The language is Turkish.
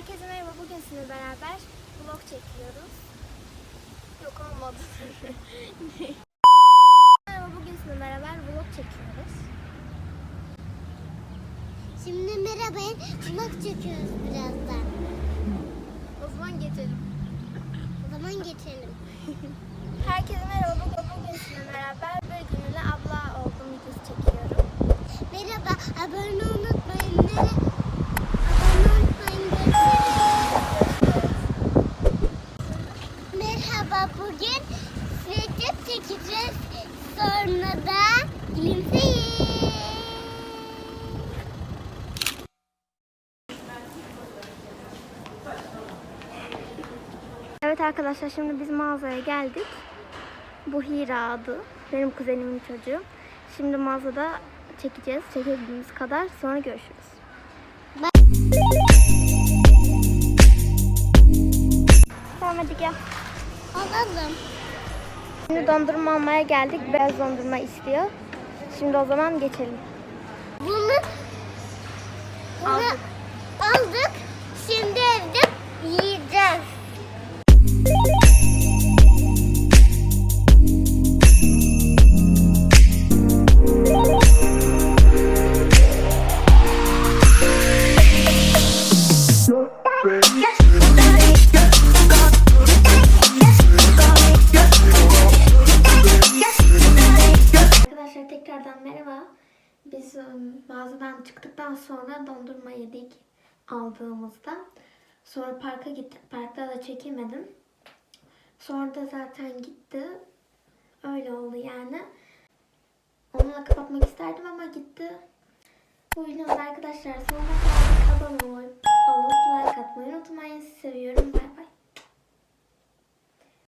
Herkese merhaba. Bugün sizinle beraber vlog çekiyoruz. Yok olmadı. merhaba. Bugün sizinle beraber vlog çekiyoruz. Şimdi merhaba, vlog çekiyoruz birazdan. O zaman geçelim. O zaman geçelim. Herkese merhaba. Bugün, sizinle beraber bir gününe bugün sürekli çekeceğiz. Sonra da gülümseyin. Evet arkadaşlar şimdi biz mağazaya geldik. Bu Hira adı. Benim kuzenimin çocuğu. Şimdi mağazada çekeceğiz. Çekebildiğimiz kadar. Sonra görüşürüz. Tamam hadi gel. Alalım. Şimdi dondurma almaya geldik. Beyaz dondurma istiyor. Şimdi o zaman geçelim. Bunu, bunu Aldık. Tekrardan merhaba. Biz ım, mağazadan çıktıktan sonra dondurma yedik aldığımızda. Sonra parka gittik. Parkta da çekemedim. Sonra da zaten gitti. Öyle oldu yani. Onunla kapatmak isterdim ama gitti. Bu de arkadaşlar sonuna kadar abone olup